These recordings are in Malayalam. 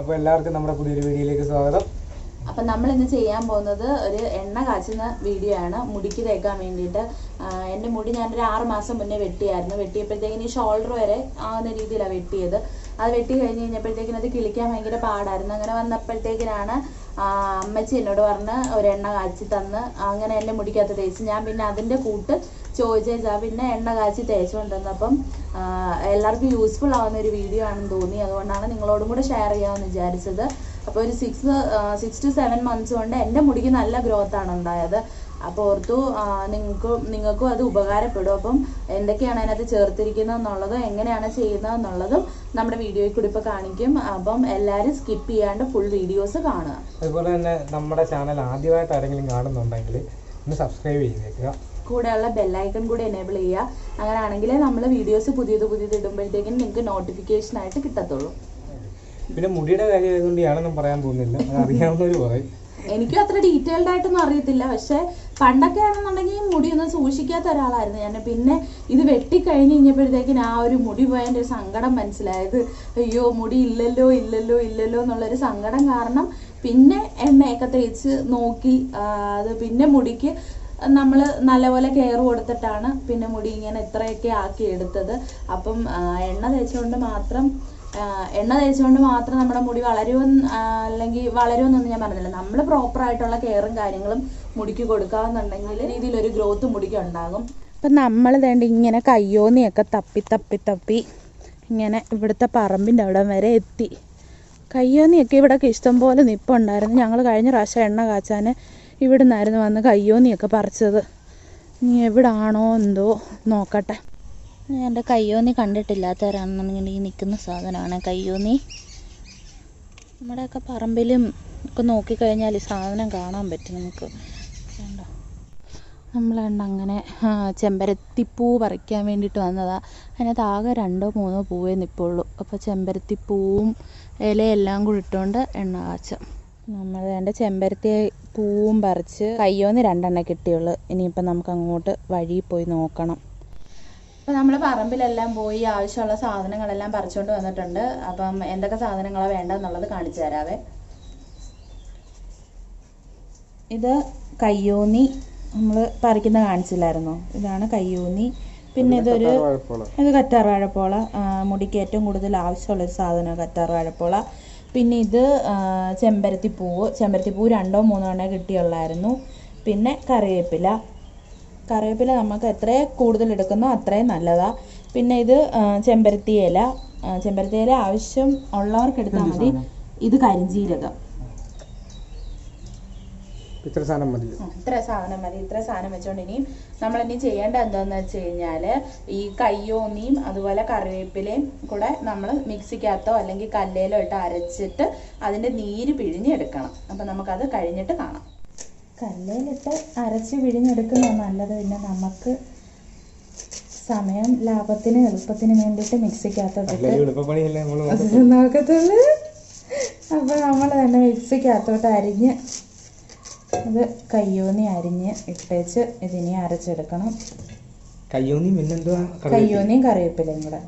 അപ്പോൾ എല്ലാവർക്കും നമ്മുടെ പുതിയൊരു വീഡിയോയിലേക്ക് സ്വാഗതം. അപ്പം നമ്മൾ ഇന്ന് ചെയ്യാൻ പോകുന്നത് ഒരു എണ്ണ കാച്ചുന്ന വീഡിയോ ആണ്. മുടിക്ക് തേക്കാൻ വേണ്ടിയിട്ട്. എന്റെ മുടി ഞാൻ ഒരു ആറ് മാസം മുന്നേ വെട്ടിയായിരുന്നു. വെട്ടിയപ്പോഴത്തേക്കിന് ഈ ഷോൾഡർ വരെ ആവുന്ന രീതിയിലാണ് വെട്ടിയത്. അത് വെട്ടി കഴിഞ്ഞ് കഴിഞ്ഞപ്പോഴത്തേക്കിന് അത് കിളിക്കാൻ ഭയങ്കര പാടായിരുന്നു. അങ്ങനെ വന്നപ്പോഴത്തേക്കിനാണ് അമ്മച്ചി എന്നോട് പറഞ്ഞ് ഒരു എണ്ണ കാച്ചി തന്ന്. അങ്ങനെ എന്റെ മുടിക്കകത്ത് തേച്ച്. ഞാൻ പിന്നെ അതിന്റെ കൂട്ട് ചോദിച്ചാ പിന്നെ എണ്ണ കാച്ചി തേച്ചുകൊണ്ടിരുന്നു അപ്പം എല്ലാവർക്കും യൂസ്ഫുൾ ആവുന്ന ഒരു വീഡിയോ ആണെന്ന് തോന്നി. അതുകൊണ്ടാണ് നിങ്ങളോടും കൂടെ ഷെയർ ചെയ്യാമെന്ന് വിചാരിച്ചത്. അപ്പോൾ ഒരു six six two seven months കൊണ്ട് എന്റെ മുടിക്ക് നല്ല ഗ്രോത്ത് ആണ് ഉണ്ടായത്. അപ്പോൾ ഓർത്തു നിങ്ങൾക്ക് നിങ്ങൾക്കും അത് ഉപകാരപ്പെടും. അപ്പം എന്തൊക്കെയാണ് അതിനകത്ത് ചേർത്തിരിക്കുന്നത് എന്നുള്ളതും എങ്ങനെയാണ് ചെയ്യുന്നത് എന്നുള്ളതും നമ്മുടെ വീഡിയോയിൽ കൂടി ഇപ്പോൾ കാണിക്കും. അപ്പം എല്ലാരും സ്കിപ്പ് ചെയ്യാണ്ട് ഫുൾ വീഡിയോസ് കാണുക. അതുപോലെ തന്നെ നമ്മുടെ ചാനൽ ആദ്യമായിട്ട് ആരെങ്കിലും കാണുന്നുണ്ടെങ്കിൽ ഒന്ന് സബ്സ്ക്രൈബ് ചെയ്തേക്കുക. കൂടെയുള്ള ബെല്ലൈക്കൺ കൂടി എനേബിൾ ചെയ്യുക. അങ്ങനെയാണെങ്കിൽ നമ്മൾ വീഡിയോസ് പുതിയത് പുതിയത് ഇടുമ്പോഴത്തേക്കും നിങ്ങൾക്ക് നോട്ടിഫിക്കേഷൻ ആയിട്ട് കിട്ടത്തുള്ളൂ. പിന്നെ മുടിയുടെ കാര്യം ആയതുകൊണ്ട് പറയാൻ പോകുന്നില്ല. അറിയാവുന്നവർ പറയും. എനിക്കും അത്ര ഡീറ്റെയിൽഡ് ആയിട്ടൊന്നും അറിയത്തില്ല. പക്ഷെ പണ്ടൊക്കെ ആണെന്നുണ്ടെങ്കിൽ മുടി ഒന്നും സൂക്ഷിക്കാത്ത ഒരാളായിരുന്നു ഞാൻ. പിന്നെ ഇത് വെട്ടിക്കഴിഞ്ഞ് കഴിഞ്ഞപ്പോഴത്തേക്കിന് ആ ഒരു മുടി പോയതിന്റെ ഒരു സങ്കടം മനസ്സിലായത്. അയ്യോ മുടി ഇല്ലല്ലോ ഇല്ലല്ലോ ഇല്ലല്ലോ എന്നുള്ളൊരു സങ്കടം കാരണം പിന്നെ എണ്ണയൊക്കെ തേച്ച് നോക്കി അത് പിന്നെ മുടിക്ക് നമ്മൾ നല്ലപോലെ കെയർ കൊടുത്തിട്ടാണ് പിന്നെ മുടി ഇങ്ങനെ ഇത്രയൊക്കെ ആക്കി എടുത്തത്. അപ്പം എണ്ണ തേച്ചുകൊണ്ട് മാത്രം എണ്ണ തേച്ചുകൊണ്ട് മാത്രം നമ്മുടെ മുടി വളരുമെന്ന് അല്ലെങ്കിൽ വളരുമെന്നൊന്നും ഞാൻ പറഞ്ഞില്ല. നമ്മൾ പ്രോപ്പർ ആയിട്ടുള്ള കെയറും കാര്യങ്ങളും മുടിക്ക് കൊടുക്കാമെന്നുണ്ടെങ്കിൽ രീതിയിൽ ഒരു ഗ്രോത്ത് മുടിക്ക് ഉണ്ടാകും. അപ്പം നമ്മൾ വേണ്ട ഇങ്ങനെ കയ്യോന്നിയൊക്കെ തപ്പി തപ്പി തപ്പി ഇങ്ങനെ ഇവിടുത്തെ പറമ്പിന്റെ അവിടെ വരെ എത്തി. കയ്യോന്നിയൊക്കെ ഇവിടെയൊക്കെ ഇഷ്ടം പോലെ നിപ്പുണ്ടായിരുന്നു. ഞങ്ങൾ കഴിഞ്ഞ പ്രാവശ്യം എണ്ണ കാച്ചാൻ ഇവിടെ നിന്നായിരുന്നു വന്ന് കയ്യോന്നിയൊക്കെ പറിച്ചത്. ഇനി എവിടാണോ എന്തോ നോക്കട്ടെ. എന്റെ കയ്യോന്നി കണ്ടിട്ടില്ലാത്തവരാണെന്നുണ്ടെങ്കിൽ നിൽക്കുന്ന സാധനമാണ്. കയ്യോന്നി നമ്മുടെയൊക്കെ പറമ്പിലും ഒക്കെ നോക്കിക്കഴിഞ്ഞാൽ ഈ സാധനം കാണാൻ പറ്റും നമുക്ക്. കണ്ടോ? നമ്മളണ്ട് അങ്ങനെ ചെമ്പരത്തിപ്പൂ പറിക്കാൻ വേണ്ടിയിട്ട് വന്നതാണ് അതിനകത്ത് ആകെ രണ്ടോ മൂന്നോ പൂവേ നിൽപ്പുള്ളൂ അപ്പോൾ ചെമ്പരത്തിപ്പൂവും ഇലയെല്ലാം കൂടി ഇട്ടുകൊണ്ട് എണ്ണ കാച്ചാം. നമ്മൾ എന്റെ ചെമ്പരത്തി പൂവും പറിച്ച് കയ്യോന്ന് രണ്ടെണ്ണ കിട്ടിയുള്ളൂ. ഇനിയിപ്പം നമുക്ക് അങ്ങോട്ട് വഴിയിൽ പോയി നോക്കണം. അപ്പോൾ നമ്മൾ പറമ്പിലെല്ലാം പോയി ആവശ്യമുള്ള സാധനങ്ങളെല്ലാം പറിച്ചുകൊണ്ട് വന്നിട്ടുണ്ട്. അപ്പം എന്തൊക്കെ സാധനങ്ങളാണ് വേണ്ടതെന്നുള്ളത് കാണിച്ചു തരാവേ. ഇത് കയ്യോന്നി നമ്മൾ പറിക്കുന്ന കാണിച്ചില്ലായിരുന്നോ? ഇതാണ് കയ്യോന്നി. പിന്നെ ഇതൊരു ഇത് കറ്റാർ വാഴപ്പോള. മുടിക്ക് ഏറ്റവും കൂടുതൽ ആവശ്യമുള്ളൊരു സാധനമാണ് കറ്റാർ വാഴപ്പോള. പിന്നെ ഇത് ചെമ്പരത്തിപ്പൂവ്. ചെമ്പരത്തിപ്പൂ രണ്ടോ മൂന്നോ എണ്ണേ കിട്ടിയുള്ളായിരുന്നു. പിന്നെ കറിവേപ്പില. കറിവേപ്പില നമുക്ക് എത്ര കൂടുതൽ എടുക്കുന്നോ അത്രയും നല്ലതാണ് പിന്നെ ഇത് ചെമ്പരത്തി ഇല. ചെമ്പരത്തി ഇല ആവശ്യം ഉള്ളവർക്ക് എടുത്താൽ മതി. ഇത് കരിഞ്ജീരകം ഇത്ര സാധനം മതി. ഇത്ര സാധനം മതി. ഇത്ര സാധനം വെച്ചോണ്ട് ഇനിയും നമ്മൾ ഇനി ചെയ്യേണ്ട എന്താന്ന് വെച്ച് കഴിഞ്ഞാൽ ഈ കയ്യോന്നിയും അതുപോലെ കറിവേപ്പിലയും കൂടെ നമ്മൾ മിക്സിക്കകത്തോ അല്ലെങ്കിൽ കല്ലേലോ ഇട്ട് അരച്ചിട്ട് അതിന്റെ നീര് പിഴിഞ്ഞെടുക്കണം. അപ്പൊ നമുക്കത് കഴിഞ്ഞിട്ട് കാണാം. കല്ലേലിട്ട് അരച്ച് പിഴിഞ്ഞെടുക്കുന്നതാണ് നല്ലത് പിന്നെ നമുക്ക് സമയം ലാഭത്തിന് എളുപ്പത്തിന് വേണ്ടിയിട്ട് മിക്സിക്കകത്തോട്ട് നോക്കത്തുള്ളൂ. അപ്പൊ നമ്മൾ തന്നെ മിക്സിക്കകത്തോട്ട് അരിഞ്ഞ് അത് കയ്യോന്നി അരിഞ്ഞ് ഇട്ടേച്ച് ഇതിനെ അരച്ചെടുക്കണം. കയ്യോന്നി പിന്നെന്തുവാ? കയ്യോന്നിയും കറിവേപ്പിലയും കൂടെ.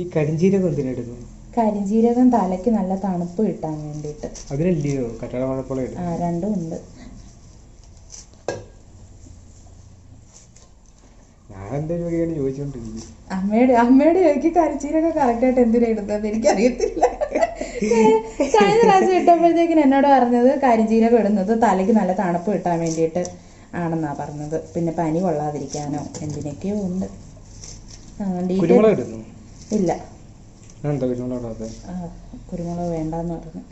ഈ കരിഞ്ചീരകം എന്തിനെടുക്കും കരിഞ്ജീരകം തലയ്ക്ക് നല്ല തണുപ്പ് കിട്ടാൻ വേണ്ടിയിട്ട്. അതിനല്ലയോ കറ്റാട വാഴപ്പോള ആ രണ്ടും ഉണ്ട്. അമ്മയുടെ അമ്മയുടെ എനിക്ക് കരിച്ചീരൊക്കെ കറക്റ്റായിട്ട് എന്തിനാ ഇടുന്നത്? എനിക്കറിയത്തില്ല. കഴിഞ്ഞ പ്രാവശ്യം ഇട്ടപ്പോഴത്തേക്കിന് എന്നോട് പറഞ്ഞത് കരിഞ്ചീരകം ഇടുന്നത് തലയ്ക്ക് നല്ല തണുപ്പ് കിട്ടാൻ വേണ്ടിയിട്ട് ആണെന്നാ പറഞ്ഞത്. പിന്നെ പനി കൊള്ളാതിരിക്കാനോ എന്തിനൊക്കെയോ ഉണ്ട്. ഇല്ല. കുരുമുളക് വേണ്ടാന്ന് പറഞ്ഞു.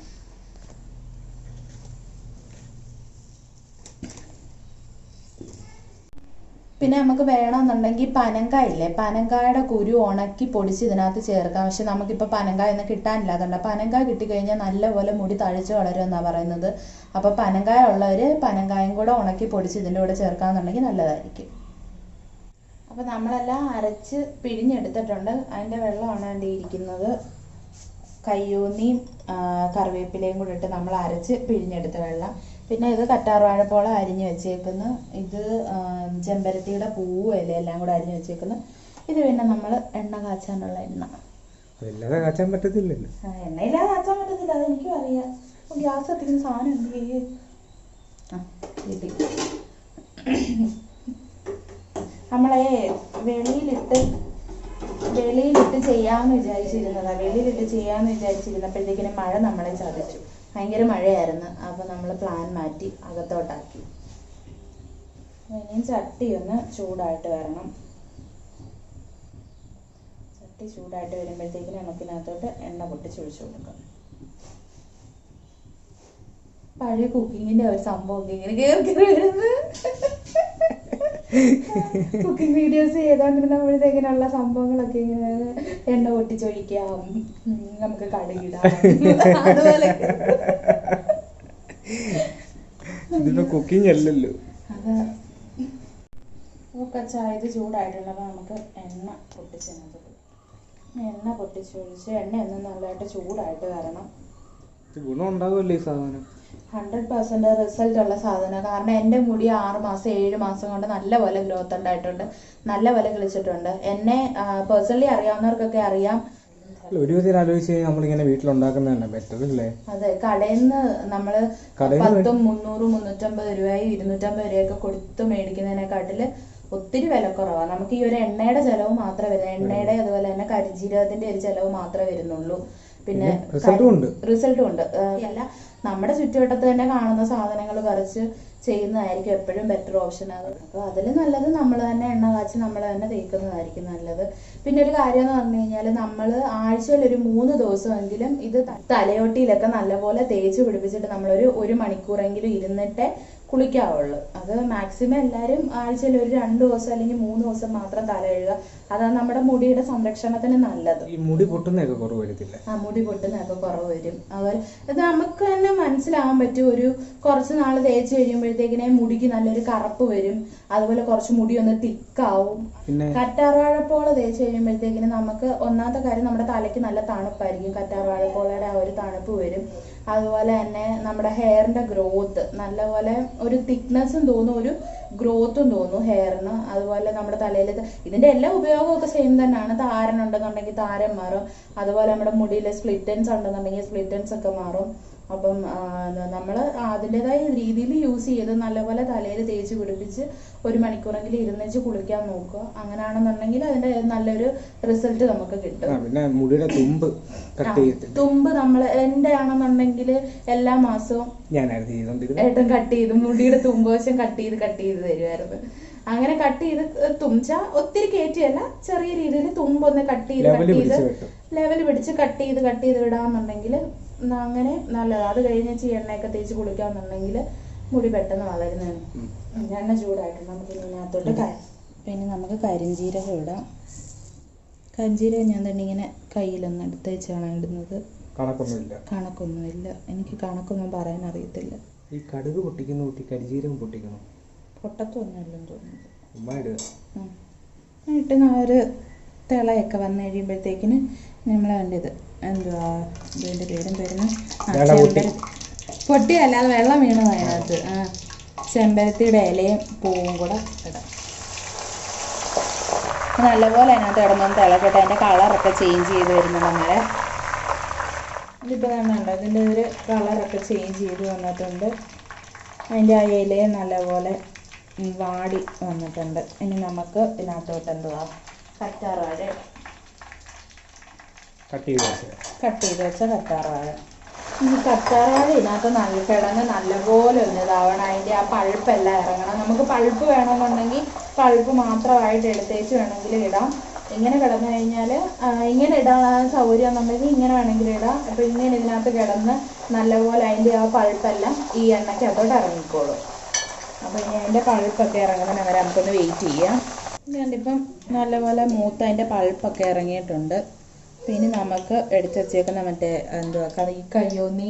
പിന്നെ നമുക്ക് വേണമെന്നുണ്ടെങ്കിൽ പനങ്കായ ഇല്ലേ? പനങ്കായുടെ കുരു ഉണക്കി പൊടിച്ച് ഇതിനകത്ത് ചേർക്കാം. പക്ഷെ നമുക്കിപ്പോൾ പനങ്കായ ഒന്നും കിട്ടാനില്ലാതുണ്ട് പനങ്കായ കിട്ടിക്കഴിഞ്ഞാൽ നല്ലപോലെ മുടി തഴച്ച് വളരുമെന്നാണ് പറയുന്നത്. അപ്പോൾ പനങ്കായ ഉള്ളവർ പനങ്കായും കൂടെ ഉണക്കി പൊടിച്ച് ഇതിന്റെ കൂടെ ചേർക്കാമെന്നുണ്ടെങ്കിൽ നല്ലതായിരിക്കും. അപ്പോൾ നമ്മളെല്ലാം അരച്ച് പിഴിഞ്ഞെടുത്തിട്ടുണ്ട്. അതിന്റെ വെള്ളമാണ് അതിന്റെ ഇരിക്കുന്നത്. കയ്യൂന്നിയും കറിവേപ്പിലയും കൂടെ ഇട്ട് നമ്മൾ അരച്ച് പിഴിഞ്ഞെടുത്ത വെള്ളം. പിന്നെ ഇത് കറ്റാർവാഴപ്പോള അരിഞ്ഞ് വെച്ചേക്കുന്നു. ഇത് ചെമ്പരത്തിയുടെ പൂവും ഇല എല്ലാം കൂടെ അരിഞ്ഞ് വെച്ചേക്കുന്നു. ഇത് പിന്നെ നമ്മൾ എണ്ണ കാച്ചാനുള്ള എണ്ണ. കാച്ചാൻ പറ്റത്തില്ലല്ലോ എണ്ണയില്ലാതെ കാച്ചാൻ പറ്റത്തില്ല. അതെനിക്കും അറിയാം. ഗ്യാസ് കത്തിക്കുന്ന സാധനം എന്ത് ചെയ്യേ? ആ നമ്മളെ വെളിയിലിട്ട് വെളിയിലിട്ട് ചെയ്യാമെന്ന് വിചാരിച്ചിരുന്നതാ. വെളിയിലിട്ട് ചെയ്യാമെന്ന് വിചാരിച്ചിരുന്നപ്പോഴത്തേക്കിനും മഴ നമ്മളെ ചതച്ചു. ഭയങ്കര മഴയായിരുന്നു. അപ്പോൾ നമ്മൾ പ്ലാൻ മാറ്റി അകത്തോട്ടാക്കി. ഇനിയും ചട്ടി ഒന്ന് ചൂടായിട്ട് വരണം. ചട്ടി ചൂടായിട്ട് വരുമ്പോഴത്തേക്കിനും നമുക്കിനകത്തോട്ട് എണ്ണ പൊട്ടിച്ചൊഴിച്ചു കൊടുക്കാം. പഴയ കുക്കിങ്ങിന്റെ ഒരു സംഭവം ഇങ്ങനെ കയറി കയറി വരുന്നത്. കുക്കിംഗ് വീഡിയോസ് ചെയ്തോണ്ടിരുന്നപ്പോഴത്തേക്കിനുള്ള സംഭവങ്ങളൊക്കെ ഇങ്ങനെ എണ്ണ പൊട്ടിച്ചൊഴിക്കാം. നമുക്ക് കടുകിടാം. അതുപോലെ. ഇതിപ്പോ കുക്കിംഗ് അല്ലല്ലോ. ചായത് ചൂടായിട്ടുള്ളപ്പോൾ നമുക്ക് എണ്ണ പൊട്ടിച്ചതിനകത്ത് ഇടും. എണ്ണ പൊട്ടിച്ചൊഴിച്ച് എണ്ണ ഒന്ന് നല്ലതായിട്ട് ചൂടായിട്ട് വരണം. ഇത് ഗുണം ഈ സാധനം. ഹൺഡ്രഡ് പെർസെന്റ് റിസൾട്ട് ഉള്ള സാധനം. കാരണം എന്റെ മുടി ആറ് മാസം ഏഴ് മാസം കൊണ്ട് നല്ല പോലെ ഗ്രോത്ത് ഉണ്ടായിട്ടുണ്ട്. നല്ല പോലെ കിളിച്ചിട്ടുണ്ട്. എന്നെ പേഴ്സണലി അറിയാവുന്നവർക്കൊക്കെ അറിയാം. ഒരു വിധത്തിൽ ആലോചിച്ച് കഴിഞ്ഞാൽ നമ്മളിങ്ങനെ വീട്ടിലുണ്ടാക്കുന്നതന്നെ ബെറ്റർ അല്ലേ? അതെ കടയിൽ നിന്ന് നമ്മൾ പത്തും മുന്നൂറ് മുന്നൂറ്റമ്പത് രൂപയും ഇരുന്നൂറ്റമ്പത് രൂപയൊക്കെ കൊടുത്ത് മേടിക്കുന്നതിനെക്കാട്ടിൽ ഒത്തിരി വിലക്കുറവാണ് നമുക്ക് ഈ ഒരു എണ്ണയുടെ ചെലവ് മാത്രമേ വരുന്നത് എണ്ണയുടെ അതുപോലെ തന്നെ കരിജീരകത്തിന്റെ ഒരു ചെലവ് മാത്രമേ വരുന്നുള്ളൂ. പിന്നെ റിസൾട്ടും ഉണ്ട്. അല്ല നമ്മുടെ ചുറ്റുവട്ടത്ത് തന്നെ കാണുന്ന സാധനങ്ങൾ പറിച്ച് ചെയ്യുന്നതായിരിക്കും എപ്പോഴും ബെറ്റർ ഓപ്ഷൻ ആണ് അപ്പോൾ അതിൽ നല്ലത് നമ്മൾ തന്നെ എണ്ണ കാച്ചി നമ്മൾ തന്നെ തേക്കുന്നതായിരിക്കും നല്ലത്. പിന്നെ ഒരു കാര്യം എന്ന് പറഞ്ഞു കഴിഞ്ഞാൽ നമ്മൾ ആഴ്ചയിൽ ഒരു മൂന്ന് ദിവസമെങ്കിലും ഇത് തലയോട്ടിയിലൊക്കെ നല്ലപോലെ തേച്ച് പിടിപ്പിച്ചിട്ട് നമ്മളൊരു ഒരു മണിക്കൂറെങ്കിലും ഇരുന്നിട്ടേ കുളിക്കാവുള്ളൂ. അത് മാക്സിമം എല്ലാവരും ആഴ്ചയിൽ ഒരു രണ്ട് ദിവസം അല്ലെങ്കിൽ മൂന്ന് ദിവസം മാത്രം തല കഴുകുക. അതാണ് നമ്മുടെ മുടിയുടെ സംരക്ഷണത്തിന് നല്ലത്. ഈ മുടി പൊട്ടുന്നൊക്കെ കുറവ് വരത്തില്ല? ആ മുടി പൊട്ടുന്നൊക്കെ കുറവ് വരും. അതുപോലെ ഇത് നമുക്ക് തന്നെ മനസ്സിലാവാൻ പറ്റും. ഒരു കുറച്ച് നാൾ തേച്ച് കഴിയുമ്പോഴത്തേക്കിനെ മുടിക്ക് നല്ലൊരു കറുപ്പ് വരും. അതുപോലെ കുറച്ച് മുടി ഒന്ന് തിക്കാവും. പിന്നെ കറ്റാർവാഴപ്പോള തേച്ച് കഴിയുമ്പോഴത്തേക്കിന് നമുക്ക് ഒന്നാമത്തെ കാര്യം നമ്മുടെ തലയ്ക്ക് നല്ല തണുപ്പായിരിക്കും. കറ്റാർവാഴപ്പോളയുടെ ആ ഒരു തണുപ്പ് വരും. അതുപോലെ തന്നെ നമ്മുടെ ഹെയറിന്റെ ഗ്രോത്ത് നല്ലപോലെ ഒരു തിക്നെസ്സും തോന്നും ഒരു ഗ്രോത്തും തോന്നും ഹെയറിന് അതുപോലെ നമ്മുടെ തലയിൽ ഇതിന്റെ എല്ലാ ഉപയോഗമൊക്കെ സെയിം തന്നെയാണ്. താരൻ ഉണ്ടെന്നുണ്ടെങ്കിൽ താരൻ മാറും. അതുപോലെ നമ്മുടെ മുടിയിൽ സ്പ്ലിറ്റൻസ് ഉണ്ടെന്നുണ്ടെങ്കിൽ സ്പ്ലിറ്റൻസ് ഒക്കെ മാറും. അപ്പം നമ്മൾ അതിന്റെതായ രീതിയിൽ യൂസ് ചെയ്ത് നല്ലപോലെ തലയിൽ തേച്ച് പിടിപ്പിച്ച് ഒരു മണിക്കൂറെങ്കിലും ഇരുന്നിച്ച് കുളിക്കാൻ നോക്കുക. അങ്ങനെയാണെന്നുണ്ടെങ്കിൽ അതിന്റെ നല്ലൊരു റിസൾട്ട് നമുക്ക് കിട്ടും. പിന്നെ മുടിയുടെ തുമ്പ് തുമ്പ് നമ്മൾ എന്റെ ആണെന്നുണ്ടെങ്കിൽ എല്ലാ മാസവും ഏട്ടൻ കട്ട് ചെയ്ത് മുടിയുടെ തുമ്പ് വശം കട്ട് ചെയ്ത് കട്ട് ചെയ്ത് തരുമായിരുന്നു. അങ്ങനെ കട്ട് ചെയ്ത് തുമ്പ ഒത്തിരി കയറ്റിയല്ല ചെറിയ രീതിയിൽ തുമ്പൊന്ന് കട്ട് ചെയ്ത് കട്ട് ചെയ്ത് ലെവൽ പിടിച്ച് കട്ട് ചെയ്ത് കട്ട് ചെയ്ത് ഇടാന്നുണ്ടെങ്കിൽ അങ്ങനെ നല്ലത്. അത് കഴിഞ്ഞ് വെച്ച് എണ്ണയൊക്കെ തേച്ച് കുളിക്കാന്നുണ്ടെങ്കിൽ മുടി പെട്ടെന്ന് വളരുന്നതാണ്. എണ്ണ ചൂടായിട്ടുണ്ട് നമുക്ക് ഇതിനകത്തോട്ട് പിന്നെ നമുക്ക് കരിഞ്ജീരകം ഇടാം. കരിഞ്ജീരകം ഞാൻ തന്നെ ഇങ്ങനെ കയ്യിലൊന്ന് എടുത്തേച്ചാണ് ഇടുന്നത്. കണക്കൊന്നുമില്ല. കണക്കൊന്നുമില്ല. എനിക്ക് കണക്കൊന്നും പറയാൻ അറിയത്തില്ല. ഈ കടുക് പൊട്ടിക്കുന്ന കുട്ടി കരിജീരകം പൊട്ടിക്കണം പൊട്ടത്തൊന്നുമില്ലെന്ന് തോന്നുന്നു. ഉമ്മ ഇടുക. ന- ഒരു തിളയൊക്കെ വന്നു കഴിയുമ്പോഴത്തേക്കിന് നമ്മൾ വേണ്ടത് എന്തുവാ ഇതിന്റെ പേരും പേരുന്ന? പൊട്ടി. പൊട്ടിയല്ല അത് വെള്ളം വീണത് അതിനകത്ത്. ആ ചെമ്പരത്തിയുടെ ഇലയും പൂവും കൂടെ ഇടാം. നല്ലപോലെ അതിനകത്ത് കിടന്നൊന്ന് തിളക്കട്ടെ. അതിന്റെ കളറൊക്കെ ചേഞ്ച് ചെയ്ത് വരുന്നുണ്ട് അങ്ങനെ ഇതിപ്പോൾ തന്നെ ഉണ്ട് ഇതിന്റെ ഒരു കളറൊക്കെ ചേഞ്ച് ചെയ്ത് വന്നിട്ടുണ്ട്. അതിന്റെ ആ ഇലയും നല്ലപോലെ വാടി വന്നിട്ടുണ്ട്. ഇനി നമുക്ക് ഇതിനകത്തോട്ട് എന്തുവാ? കറ്റാർവാഴ കട്ട് ചെയ്ത് കട്ട് ചെയ്ത് വെച്ച കറ്റാർവാഴ. ഈ കറ്റാർവാഴ ഇതിനകത്ത് നല്ല കിടന്ന് നല്ലപോലെ ഒന്ന് ഇതാവണം. അതിന്റെ ആ പഴുപ്പെല്ലാം ഇറങ്ങണം. നമുക്ക് പഴുപ്പ് വേണമെന്നുണ്ടെങ്കിൽ പഴുപ്പ് മാത്രമായിട്ട് എടുത്തേച്ച് വേണമെങ്കിൽ ഇടാം. ഇങ്ങനെ കിടന്നു കഴിഞ്ഞാൽ ഇങ്ങനെ ഇടാൻ സൗകര്യം എന്നുണ്ടെങ്കിൽ ഇങ്ങനെ വേണമെങ്കിൽ ഇടാം. അപ്പോൾ ഇങ്ങനെ ഇതിനകത്ത് കിടന്ന് നല്ലപോലെ അതിന്റെ ആ പഴുപ്പെല്ലാം ഈ എണ്ണയ്ക്കകത്തോട്ട് ഇറങ്ങിക്കോളും. അപ്പോൾ ഇനി അതിന്റെ പഴുപ്പൊക്കെ ഇറങ്ങുന്നതിന് വരെ നമുക്കൊന്ന് വെയിറ്റ് ചെയ്യാം. കണ്ടിപ്പം നല്ലപോലെ മൂത്ത് അതിന്റെ പഴുപ്പൊക്കെ ഇറങ്ങിയിട്ടുണ്ട്. പിന്നെ നമുക്ക് എടുത്ത് വെച്ചേക്കുന്ന മറ്റേ എന്തുവാ കറി കയ്യോന്നി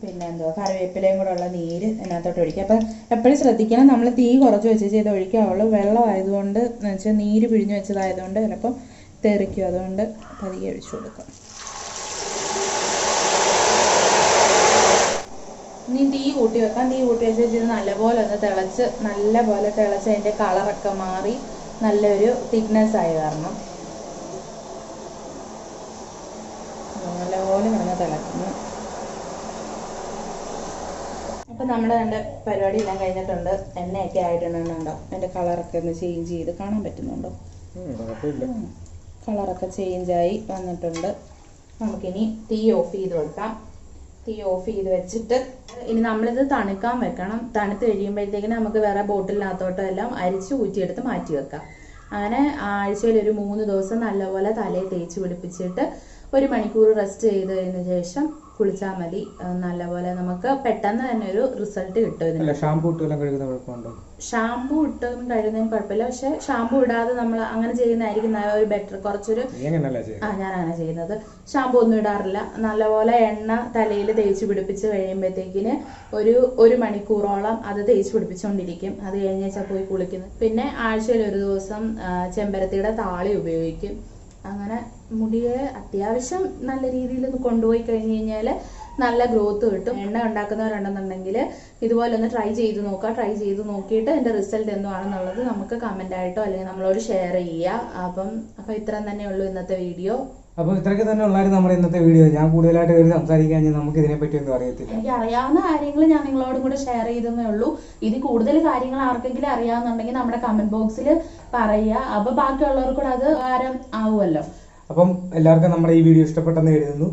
പിന്നെ എന്തുവാ കറിവേപ്പിലയും കൂടെ ഉള്ള നീര് അതിനകത്തോട്ട് ഒഴിക്കുക. അപ്പം എപ്പോഴും ശ്രദ്ധിക്കണം നമ്മൾ തീ കുറച്ച് വെച്ച് ചെയ്ത് ഒഴിക്കാവുള്ളൂ. വെള്ളമായതുകൊണ്ട് എന്ന് വെച്ചാൽ നീര് പിഴിഞ്ഞ് വെച്ചതായതുകൊണ്ട് ചിലപ്പം തെറിക്കും. അതുകൊണ്ട് പതിയെ ഒഴിച്ചു കൊടുക്കാം. ഇനി തീ കൂട്ടി വെക്കാം. തീ കൂട്ടി വെച്ചിട്ട് ഇത് നല്ലപോലെ ഒന്ന് തിളച്ച് നല്ലപോലെ തിളച്ച് അതിന്റെ കളറൊക്കെ മാറി നല്ലൊരു തിക്നെസ് ആയി വരണം. തിളക്കുന്നു. അപ്പം നമ്മുടെ എന്റെ പരിപാടി എല്ലാം കഴിഞ്ഞിട്ടുണ്ട്. എണ്ണയൊക്കെ ആയിട്ടുണ്ടോ എന്റെ കളറൊക്കെ ഒന്ന് ചേഞ്ച് ചെയ്ത് കാണാൻ പറ്റുന്നുണ്ടോ? കളറൊക്കെ ചേഞ്ചായി വന്നിട്ടുണ്ട്. നമുക്കിനി തീ ഓഫ് ചെയ്ത് വെക്കാം തീ ഓഫ് ചെയ്ത് വെച്ചിട്ട് ഇനി നമ്മളിത് തണുക്കാൻ വെക്കണം. തണുത്ത് കഴിയുമ്പോഴത്തേക്കിന് നമുക്ക് വേറെ ബോട്ടിലിനകത്തോട്ടോ എല്ലാം അരിച്ച് ഊറ്റിയെടുത്ത് മാറ്റി വെക്കാം. അങ്ങനെ ആഴ്ചയിൽ ഒരു മൂന്ന് ദിവസം നല്ലപോലെ തലയിൽ തേച്ച് പിടിപ്പിച്ചിട്ട് ഒരു മണിക്കൂർ റെസ്റ്റ് ചെയ്ത് കഴിഞ്ഞ ശേഷം കുളിച്ചാൽ മതി. നല്ലപോലെ നമുക്ക് പെട്ടെന്ന് തന്നെ ഒരു റിസൾട്ട് കിട്ടും ഷാമ്പൂ ഇട്ട് വല്ലതും കഴുകുന്ന കുഴപ്പമുണ്ടോ? ഷാമ്പു ഇട്ടൊന്നും കഴുകുന്നതിന് കുഴപ്പമില്ല. പക്ഷെ ഷാമ്പൂ ഇടാതെ നമ്മൾ അങ്ങനെ ചെയ്യുന്നതായിരിക്കും ഒരു ബെറ്റർ കുറച്ചൊരു ആ ഞാൻ അങ്ങനെ ചെയ്യുന്നത്. ഷാമ്പൂ ഒന്നും ഇടാറില്ല. നല്ലപോലെ എണ്ണ തലയിൽ തേച്ച് പിടിപ്പിച്ച് കഴിയുമ്പോഴത്തേക്കിന് ഒരു ഒരു മണിക്കൂറോളം അത് തേച്ച് പിടിപ്പിച്ചുകൊണ്ടിരിക്കും അത് കഴിഞ്ഞാൽ പോയി കുളിക്കുന്നത്. പിന്നെ ആഴ്ചയിൽ ഒരു ദിവസം ചെമ്പരത്തിയുടെ താളി ഉപയോഗിക്കും. അങ്ങനെ മുടിയെ അത്യാവശ്യം നല്ല രീതിയിൽ കൊണ്ടുപോയി കഴിഞ്ഞ് കഴിഞ്ഞാൽ നല്ല ഗ്രോത്ത് കിട്ടും. എണ്ണ ഉണ്ടാക്കുന്നവരുണ്ടെന്നുണ്ടെങ്കിൽ ഇതുപോലെ ഒന്ന് ട്രൈ ചെയ്ത് നോക്കുക. ട്രൈ ചെയ്ത് നോക്കിയിട്ട് എന്റെ റിസൾട്ട് എന്തുവാണെന്നുള്ളത് നമുക്ക് കമന്റ് ആയിട്ടോ അല്ലെങ്കിൽ നമ്മളോട് ഷെയർ ചെയ്യുക. അപ്പം അപ്പം ഇത്രയും തന്നെ ഉള്ളൂ ഇന്നത്തെ വീഡിയോ അപ്പോൾ ഇത്രയൊക്കെ തന്നെ ഉള്ളായിരുന്നു നമ്മുടെ ഇന്നത്തെ വീഡിയോ. ഞാൻ കൂടുതലായിട്ട് ഒരു സംസാരിക്കാൻ നമുക്ക് ഇതിനെ പറ്റി ഒന്നും അറിയത്തില്ല. എനിക്ക് അറിയാവുന്ന കാര്യങ്ങൾ ഞാൻ നിങ്ങളോടും കൂടെ ഷെയർ ചെയ്തെന്നേ ഉള്ളൂ. ഇത് കൂടുതൽ കാര്യങ്ങൾ ആർക്കെങ്കിലും അറിയാവുന്നുണ്ടെങ്കിൽ നമ്മുടെ കമന്റ് ബോക്സിൽ പറയുക. അപ്പൊ ബാക്കിയുള്ളവർക്ക് അത് ആരം ആവുമല്ലോ. അപ്പം എല്ലാവർക്കും നമ്മുടെ ഈ വീഡിയോ ഇഷ്ടപ്പെട്ടെന്ന് എഴുതുന്നു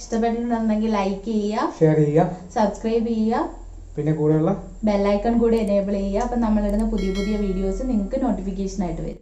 ഇഷ്ടപ്പെട്ടിട്ടുണ്ടെങ്കിൽ ലൈക്ക് ചെയ്യുക. ഷെയർ ചെയ്യുക. സബ്സ്ക്രൈബ് ചെയ്യുക. പിന്നെ കൂടെയുള്ള ബെല്ലൈക്കൺ കൂടി എനേബിൾ ചെയ്യുക. അപ്പം നമ്മളിടുന്ന പുതിയ പുതിയ വീഡിയോസ് നിങ്ങൾക്ക് നോട്ടിഫിക്കേഷൻ ആയിട്ട് വരും.